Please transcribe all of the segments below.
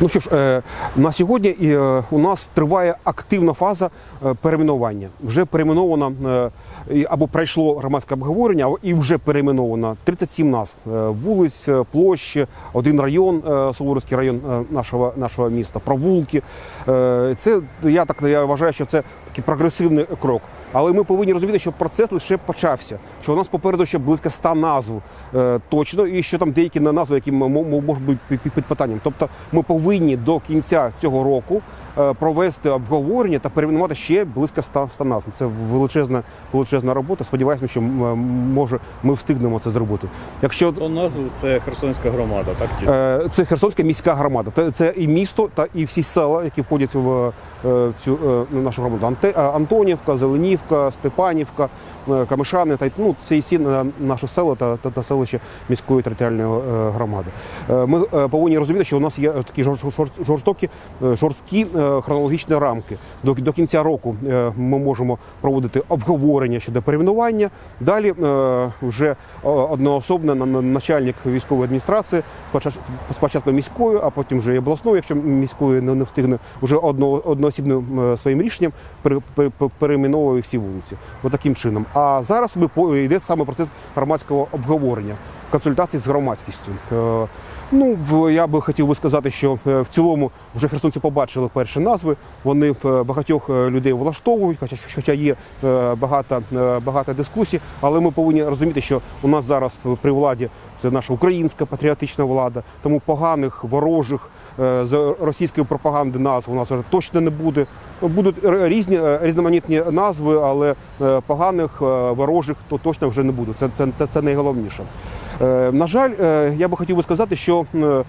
Ну що ж, е, на сьогодні е, у нас триває активна фаза е, перейменування. Вже перейменовано або пройшло громадське обговорення, і вже перейменовано 37 назв вулиць, площ, один район, Суворовський район нашого, нашого міста, провулки. Це я так я вважаю, що це такий прогресивний крок. Але ми повинні розуміти, що процес лише почався. Що у нас попереду ще близько 100 назв е, точно, і що там деякі на назви, які можуть бути під, під- під питанням. Тобто ми повинні до кінця цього року е, провести обговорення та перейменувати ще близько 100, 100 назв. Це величезна, величезна робота. Сподіваємося, що м, може ми встигнемо це зробити. Якщо То назву це Херсонська громада, так? Е, Це Херсонська міська громада. Це- Це і місто, та і всі села, які входять в, е, в цю е, нашу громаду. Е, Антонівка, Зеленівка, Степанівка, е, Камишани та ну, це і всі е, наші села та, та, та селища міської територіальної громади. Ми повинні розуміти, що у нас є такі жор- жор- жорстокі, жорсткі хронологічні рамки. До, до кінця року ми можемо проводити обговорення щодо перейменування. Далі вже одноособно на- на- начальник військової адміністрації, спочатку- міською, а потім вже і обласною, якщо міською не, не встигне, вже одно, одноосібним своїм рішенням перейменовує всі вулиці. Отаким чином. А зараз ми йде саме процес громадського обговорення, консультацій з громадськістю. Е, Ну, я би хотів би сказати, що е, в цілому вже херсонці побачили перші назви. Вони е, багатьох людей влаштовують, хоча, є багато, багато дискусій. Але ми повинні розуміти, що у нас зараз при владі це наша українська патріотична влада, тому поганих, ворожих з російської пропаганди назв у нас вже точно не буде. Будуть різні е, різноманітні назви, але е, поганих е, ворожих то точно вже не буде. Це, це, це, це найголовніше. Е, На жаль, е, я би хотів би сказати, що е,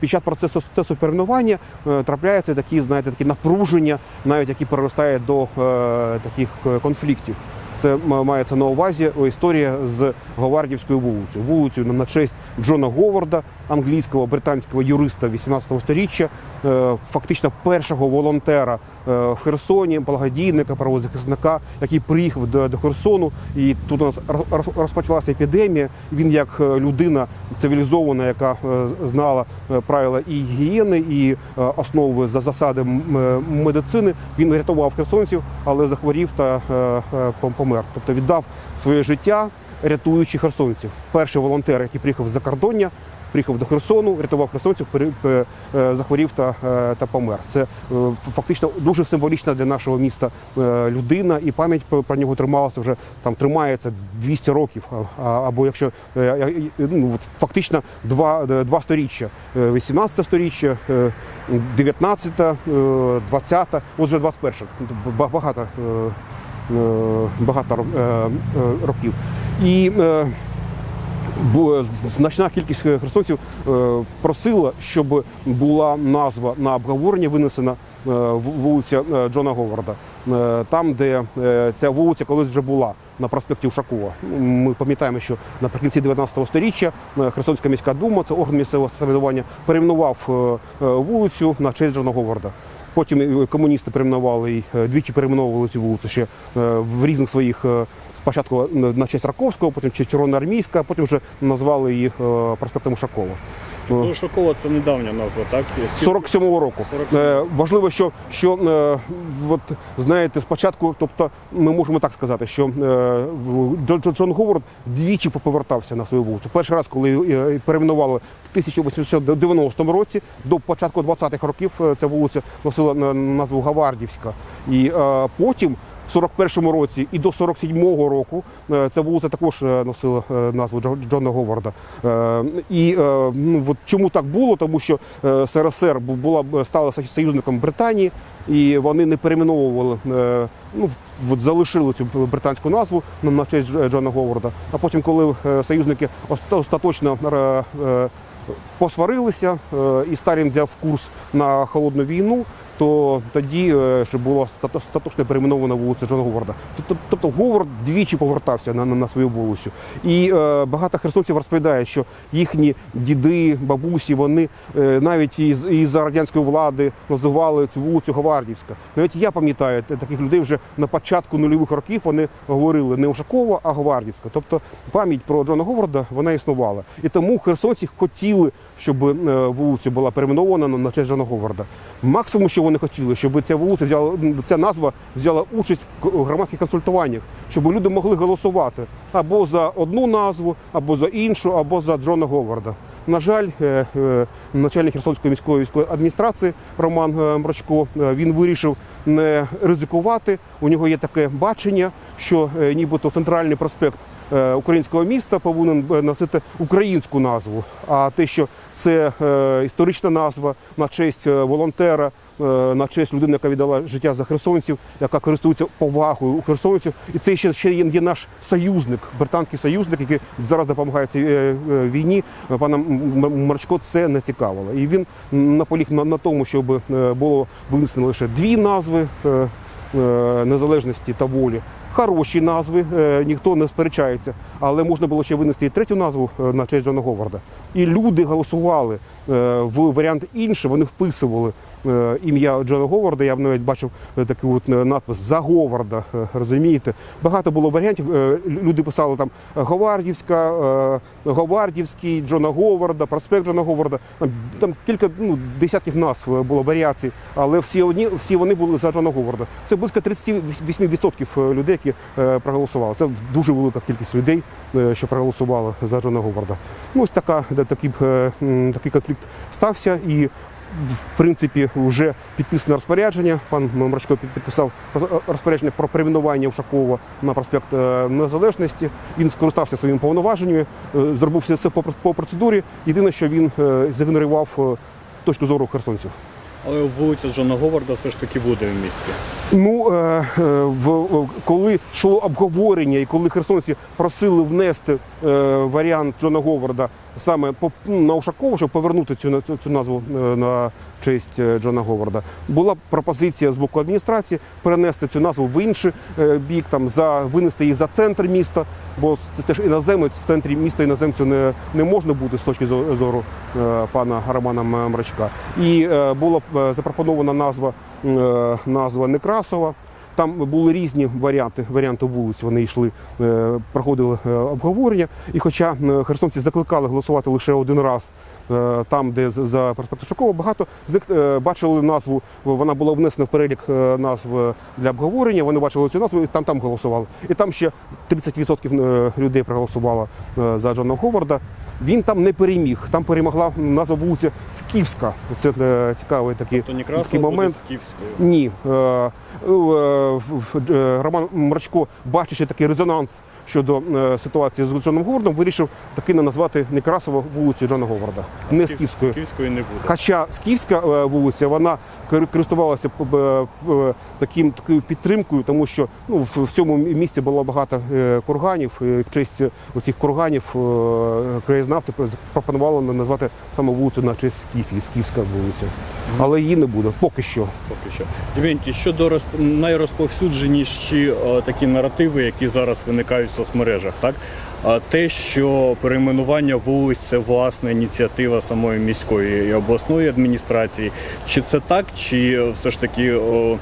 під час процесу, процесу перейменування е, трапляються такі, знаєте, такі напруження, навіть які переростають до е, таких е, конфліктів. Це мається на увазі історія з Говардівською вулицею. Вулицю на- честь Джона Говарда, англійського британського юриста 18 століття, е, фактично першого волонтера е, в Херсоні, благодійника, правозахисника, який приїхав до, до Херсону. І тут у нас роз- роз- розпочалася епідемія. Він як е, людина цивілізована, яка е, знала е, правила і гігієни, і е, основи за засади е, медицини. Він рятував херсонців, але захворів та е, е, пом- помер. Тобто віддав своє життя, рятуючи херсонців. Перший волонтер, який приїхав з закордоння, приїхав до Херсону, рятував херсонців, е, захворів та, е, та помер. Це е, фактично дуже символічна для нашого міста людина, і пам'ять про нього трималася вже там тримається 200 років. Або якщо ну, фактично два, два сторіччя: Е, 18 сторіччя, е, 19, е, 20, от вже 21. Ба- Багато, багато ро- років. І значна кількість херсонців е, просила, щоб була назва на обговорення винесена е, вулиця е, Джона Говарда, Е, там, де е, ця вулиця колись вже була на проспекті Ушакова. Ми пам'ятаємо, що наприкінці 19 століття е, Херсонська міська дума, це орган місцевого самоврядування, перейменував е, е, вулицю на честь Джона Говарда. Потім комуністи перейменували і е, двічі перейменовували цю вулицю ще е, в різних своїх е, спочатку на честь Раковського, потім Червоноармійська, потім вже назвали її е, проспектом Ушакова. Ну, Шокова це недавня назва, так? Скільки- 47-го року. 47-го. Е, важливо, що, що е, от, знаєте, спочатку, тобто ми можемо так сказати, що е, Джон, Говард двічі повертався на свою вулицю. Перший раз, коли е, перейменували в 1890 році, до початку 20-х років ця вулиця носила на- назву Гавардівська. І е, потім. В 41-му році і до 47-го року е, ця вулиця також е, носила е, назву Джо- Джона Говарда. І ну, от чому так було? Тому що СРСР була стала союзником Британії, і вони не перейменовували, ну от залишили цю британську назву на, честь Джона Говарда. А потім, коли союзники оста- остаточно посварилися, і Сталін взяв курс на холодну війну, то тоді ще було остато- остаточно перейменована вулиця Джона Говарда. Тобто, Говард двічі повертався на, на, свою вулицю. І е, багато херсонців розповідають, що їхні діди, бабусі, вони е, навіть із, із радянської влади називали цю вулицю Говардівська. Навіть я пам'ятаю таких людей вже на початку нульових років вони говорили не Ушакова, а Говардівська. Тобто пам'ять про Джона Говарда вона існувала. І тому херсонці хотіли, щоб е, вулиця була перейменована на- на честь Джона Говарда. Максимум, що вони хотіли, щоб ця вулиця взяла ця назва взяла участь в громадських консультуваннях, щоб люди могли голосувати або за одну назву, або за іншу, або за Джона Говарда. На жаль, е, е, начальник Херсонської міської військової адміністрації Роман е, Мрачко він вирішив не ризикувати. У нього є таке бачення, що нібито центральний проспект українського міста повинен носити українську назву. А те, що це історична назва на честь волонтера, на честь людини, яка віддала життя за херсонців, яка користується повагою у херсонців, і це ще, ще є, наш союзник, британський союзник, який зараз допомагає цій е, е, війні. Пана Марчко це не цікавило. І він наполіг на, на тому, щоб е, було винесено лише дві назви е, е, незалежності та волі. Хороші назви, е, ніхто не сперечається, але можна було ще винести і третю назву е, на честь Джона Говарда. І люди голосували е, в варіант інший, вони вписували е, ім'я Джона Говарда. Я б навіть бачив е, такий от е, надпис за Говарда. е, Розумієте? Багато було варіантів. Е, Люди писали там Говардівська, е, Говардівський, Джона Говарда, проспект Джона Говарда. Там, кілька ну, десятків назв е, було варіацій, але всі одні, всі вони були за Джона Говарда. Це близько 38% людей, які е, проголосували. Це дуже велика кількість людей, е, що проголосували за Джона Говарда. Ну, ось така, такий, е, такий конфлікт стався і. В принципі, вже підписане розпорядження. Пан Мрачко підписав розпорядження про перейменування Ушакова на проспект е, Незалежності. Він скористався своїми повноваженнями, е, зробив все це по процедурі. Єдине, що він е, зігнорував е, точку зору херсонців. Але вулиця Джона Говарда все ж таки буде в місті. Ну, е, е, в- коли йшло обговорення і коли херсонці просили внести е, варіант Джона Говарда саме ну, на Ушакова, щоб повернути цю, цю, назву е, на честь е, Джона Говарда, була пропозиція з боку адміністрації перенести цю назву в інший е, бік, там, за, винести її за центр міста, бо це теж іноземець в центрі міста іноземцю не, не можна бути з точки зору пана Романа Мрачка. І була запропонована назва, назва Некрасова. Там були різні варіанти, варіанти вулиць. Вони йшли, е, проходили е, обговорення. І хоча е, херсонці закликали голосувати лише один раз там, де за проспект Ушакова, багато з них бачили назву. Вона була внесена в перелік назв для обговорення. Вони бачили цю назву і там там голосували. І там ще 30% е, людей проголосувало за Джона Говарда. Він там не переміг. Там перемогла назва вулиця Скіфська. Це цікавий такий, То такий буде момент. з Київською. Ні. Е, е, Роман Мрачко, бачачи такий резонанс щодо е, ситуації з Джоном Говардом, вирішив таки не назвати Некрасова вулицю Джона Говарда, не Скіфською. З Київської не буде. Хоча Скіфська е, вулиця вона кор- користувалася е, таким такою підтримкою, тому що ну в, цьому місці було багато курганів. І в честь оцих курганів краєзнавці пропонували назвати саме вулицю на честь Скіфії, Скіфська вулиця. Але її не буде поки що. Поки що. Дмитрій, щодо розп... найрозповсюдженіші такі наративи, які зараз виникають соцмережах, так? А те, що перейменування вулиць це власна ініціатива самої міської і обласної адміністрації, чи це так, чи все ж таки о,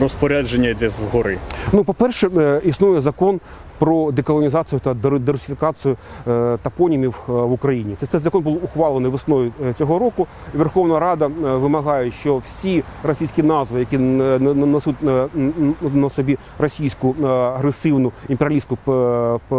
розпорядження йде згори? Ну, по-перше, е, існує закон про деколонізацію та дер- дерусифікацію е, топонімів е, в Україні. Це, цей закон був ухвалений весною е, цього року. Верховна Рада вимагає, що всі російські назви, які несуть на собі російську агресивну імперіалістську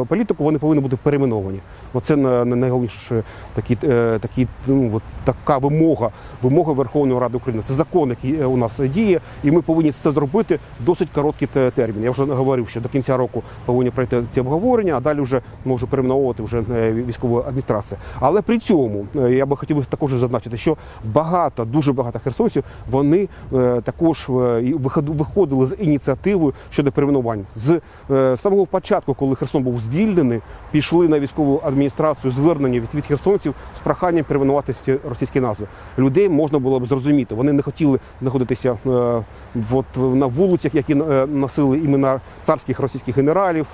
політику, вони повинні бути перейменовані. Оце на- на- найголовніше такі, такі, ну, така вимога, вимога Верховної Ради України. Це закон, який у нас діє, і ми повинні це зробити досить короткий термін. Я вже говорив, що до кінця року повинні пройти ці обговорення, а далі вже може перейменовувати вже е, військова адміністрація. Але при цьому е, я би хотів також зазначити, що багато, дуже багато херсонців вони е, також виходили з ініціативою щодо перейменувань. З самого початку, коли Херсон був звільнений, пішли на військову адміністрацію звернення від, від херсонців з проханням перейменувати ці російські назви. Людей можна було б зрозуміти. Вони не хотіли знаходитися е, от, на вулицях, які носили імена царських російських генералів,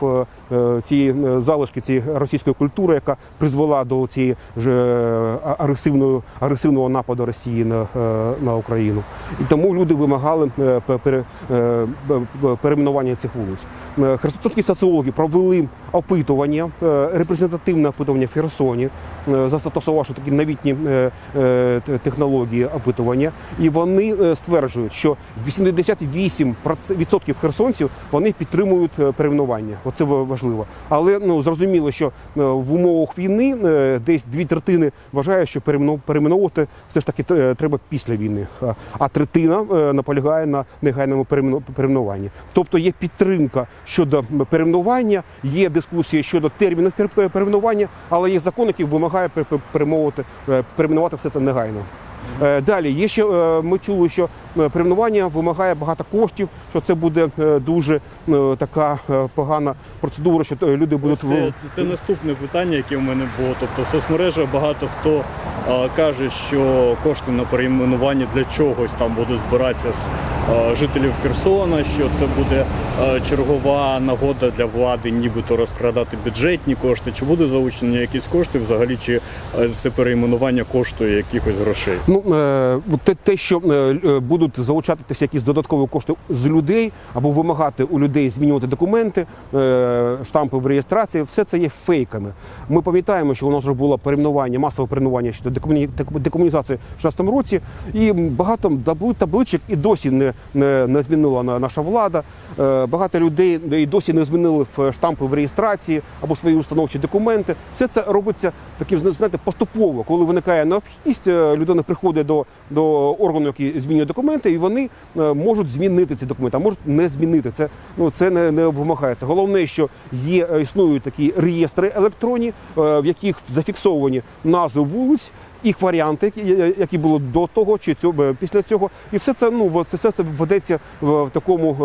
ці е, залишки цієї російської культури, яка призвела до цієї ж е, агресивної агресивного нападу Росії на, е, на Україну. І тому люди вимагали е, пе- пере- е, пе- пе- перейменування цих вулиць. Е, Херсонські соціологи провели опитування, е, репрезентативне опитування в Херсоні, е, застосувавши такі новітні е, технології опитування. І вони стверджують, що 88% херсонців вони підтримують перейменування. Оце важливо. Але ну зрозуміло, що в умовах війни десь дві третини вважають, що переймену- перейменовувати все ж таки треба після війни. А- третина наполягає на негайному переймену- перейменуванні. Тобто є підтримка щодо перейменування, є дискусія щодо термінів пер- перейменування, але є закон, який вимагає е, перейменувати все це негайно. Е, Далі є ще е, ми чули, що е, вимагає багато коштів, що це буде е, дуже е, така погана процедура, що люди будуть Це, це, це наступне питання, яке в мене було. Тобто в соцмережах багато хто а, каже, що кошти на перейменування для чогось там будуть збиратися з а, жителів Херсона, що це буде а, чергова нагода для влади, нібито розкрадати бюджетні кошти. Чи буде залучені якісь кошти взагалі, чи це перейменування коштує якихось грошей? Ну е, те, що е, е, будуть залучатися якісь додаткові кошти з людей або вимагати у людей змінювати документи, е, штампи в реєстрації, все це є фейками. Ми пам'ятаємо, що у нас вже було перейменування, масове перейменування щодо декомуні- декомунізації в 16 році, і багато табличок і досі не, не, не змінила наша влада. Е, Багато людей і досі не змінили в штампи в реєстрації або свої установчі документи. Все це робиться таким, знаєте, поступово, коли виникає необхідність, е, людина приходить до, до органу, який змінює документи, і вони е, можуть змінити ці документи, а можуть не змінити. Це ну це не, не вимагається. Головне, що є е, існують такі реєстри електронні, е, в яких зафіксовані назви вулиць. Їх варіанти, які- були до того чи цього е, після цього, і все це ну це все це ведеться в такому е,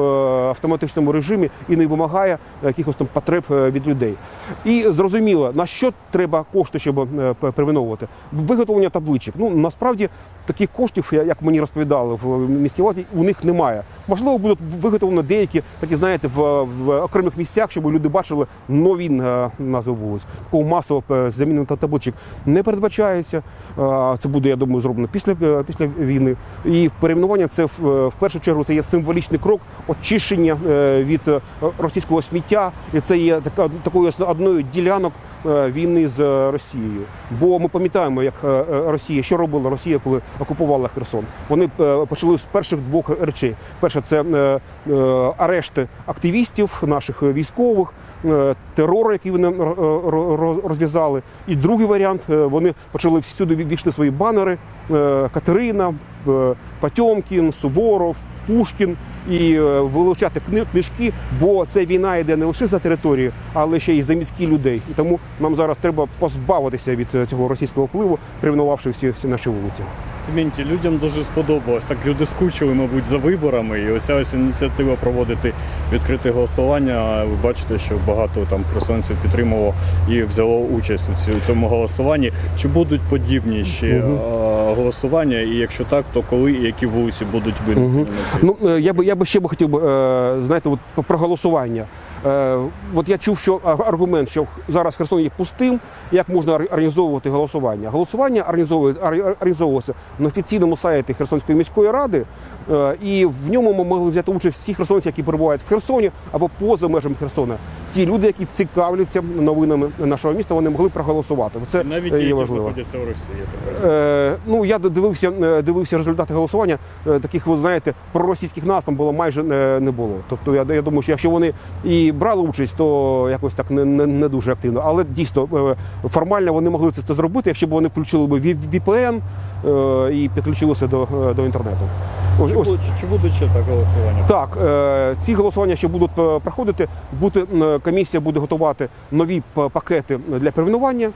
автоматичному режимі і не вимагає якихось там потреб е, від людей. І зрозуміло, на що треба кошти, щоб е, п- Виготовлення табличок. Ну насправді таких коштів, як мені розповідали в міській владі, у них немає. Можливо, будуть виготовлені деякі такі, знаєте, в, в окремих місцях, щоб люди бачили нові назви вулиць. Такого масового заміни та табличок не передбачається. Це буде, я думаю, зроблено після, е, після війни. І перейменування це в, е, першу чергу це є символічний крок очищення е, від російського сміття, і це є така такою одною ділянок війни з Росією. Бо ми пам'ятаємо, як Росія, що робила Росія, коли окупувала Херсон. Вони почали з перших двох речей. Перше, це арешти активістів, наших військових. Терор, який вони ро- ро- розв'язали, і другий варіант вони почали всюди ввійшли свої банери: е, Катерина, е, Потьомкін, Суворов, Пушкін і е, вилучати книжки, бо ця війна йде не лише за територію, але ще й за міські людей. І тому нам зараз треба позбавитися від е, цього російського впливу, перейменувавши всі, всі наші вулиці. Тимінті, людям дуже сподобалось. Так люди скучили, мабуть, за виборами. І оця ось ініціатива проводити відкрите голосування. Ви бачите, що багато там херсонців підтримало і взяло участь у цьому голосуванні. Чи будуть подібні ще е, голосування? І якщо так, то коли і які вулиці будуть винесені ці? Ну е, я би я би ще би хотів би е, знаєте, от про голосування. Е, От я чув, що аргумент, що зараз Херсон є пустим, як можна організовувати голосування. Голосування організовує- ор- на офіційному сайті Херсонської міської ради, і в ньому ми могли взяти участь всі херсонці, які перебувають в Херсоні або поза межами Херсона. Ті люди, які цікавляться новинами нашого міста, вони могли проголосувати. Це Навіть е, є які важливо. знаходяться в Росії. Е, ну я дивився, е, дивився результати голосування. Е, таких, ви знаєте, проросійських нас там було майже не, було. Тобто я, я думаю, що якщо вони і брали участь, то якось так не, не, не дуже активно. Але дійсно формально вони могли це, це зробити, якщо б вони включили б VPN е, і підключилися до, до інтернету. Ось- Чи, ось- чи буде ще так голосування? Так, е, ці голосування ще будуть е, проходити. Буде, м, комісія буде готувати нові пакети для перейменування.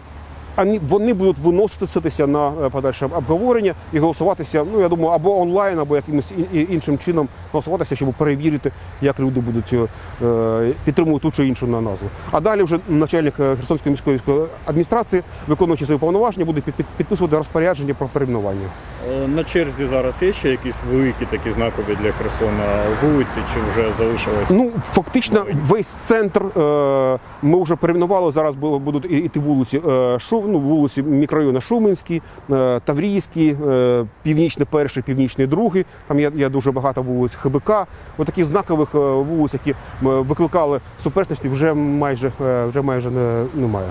Ані- Вони будуть виноситися на е, подальше обговорення і голосуватися. Ну я думаю, або онлайн, або якимось іншим чином голосуватися, щоб перевірити, як люди будуть е, підтримувати ту чи іншу на назву. А далі вже начальник е, Херсонської міської адміністрації, виконуючи свої повноваження, буде під- під- підписувати розпорядження про перейменування. Е, На черзі зараз є ще якісь великі такі знакові для Херсона вулиці, чи вже залишилось? Ну фактично, весь центр е, ми вже перейменували. Зараз будуть іти вулиці е, Шу, ну, вулиці мікрорайону Шуменський, е, Таврійський, е, Північний перший, Північний другий. Там є, є дуже багато вулиць ХБК. Отаких знакових е, вулиць, які викликали суперечності, вже майже е, вже майже не, немає.